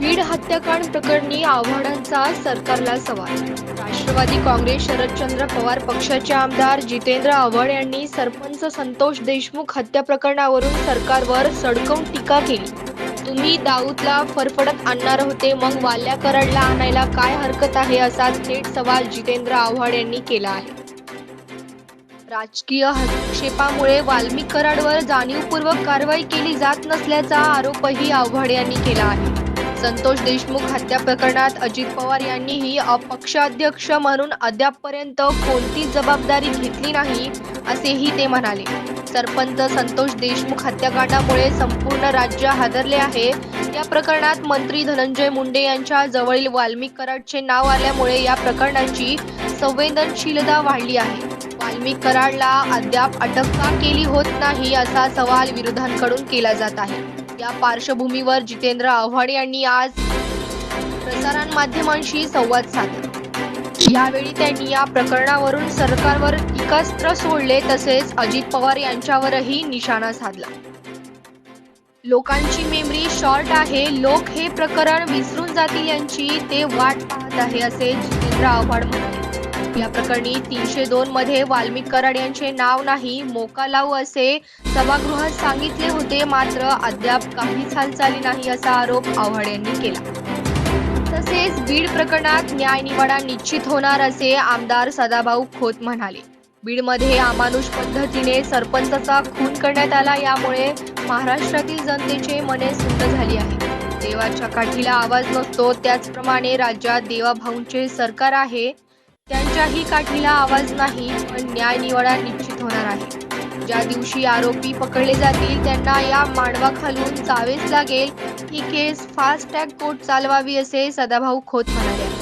बीड हत्याकांड प्रकरणी आव्हाडांचा सरकारला सवाल. राष्ट्रवादी काँग्रेस शरदचंद्र पवार पक्षाचे आमदार जितेंद्र आव्हाड यांनी सरपंच संतोष देशमुख हत्या प्रकरणावरून सरकारवर सडकवून टीका केली. तुम्ही दाऊदला फरफडत आणणार होते मग वाल्या कराडला आणायला काय हरकत आहे असा थेट सवाल जितेंद्र आव्हाड यांनी केला आहे. राजकीय हस्तक्षेपामुळे वाल्मिक कराडवर जाणीवपूर्वक कारवाई केली जात नसल्याचा आरोपही आव्हाड यांनी केला आहे. संतोष देशमुख हत्या प्रकरणात अजित पवार यांनीही अपक्षाध्यक्ष म्हणून अद्यापपर्यंत कोणतीच जबाबदारी घेतली नाही असेही ते म्हणाले. सरपंच संतोष देशमुख हत्याकांडामुळे संपूर्ण राज्य हादरले आहे. या प्रकरणात मंत्री धनंजय मुंडे यांच्या जवळील वाल्मिक कराडचे नाव आल्यामुळे या प्रकरणाची संवेदनशीलता वाढली आहे. वाल्मिक कराडला अद्याप अटक का केली होत नाही असा सवाल विरोधांकडून केला जात आहे. या पार्श्वभूमीवर जितेंद्र आव्हाड यांनी आज प्रसारमाध्यमांशी संवाद साधला. यावेळी त्यांनी या प्रकरणावरून सरकारवर टीकास्त्र सोडले तसेच अजित पवार यांच्यावरही निशाणा साधला. लोकांची मेमरी शॉर्ट आहे लोक हे प्रकरण विसरून जातील यांची ते वाट पाहत आहे असे जितेंद्र आव्हाड म्हणाले. या प्रकरणी तीनशे दोन मध्ये वाल्मिक कराड यांचे नाव नाही मोका लावू असे सभागृहात सांगितले होते. मात्र अद्याप काहीच हालचाली नाही असा आरोप आव्हाड यांनी केला. तसेच बीड प्रकरणात न्यायनिवाडा निश्चित होणार असे आमदार सदाभाऊ खोत म्हणाले. बीडमध्ये अमानुष पद्धतीने सरपंचाचा खून करण्यात आला. यामुळे महाराष्ट्रातील जनतेचे मने सुंद झाली आहे देवाच्या काठीला आवाज नसतो. त्याचप्रमाणे राज्यात देवाभाऊंचे सरकार आहे. त्यांच्याही काठीला आवाज नाही पण न्याय निवाडा निश्चित होणार आहे. ज्या दिवशी आरोपी पकडले जातील त्यांना या मांडवाखालून जावेच लागेल. ही केस फास्ट ट्रॅक कोर्ट चालवावी असे सदाभाऊ खोत म्हणाले. आहेत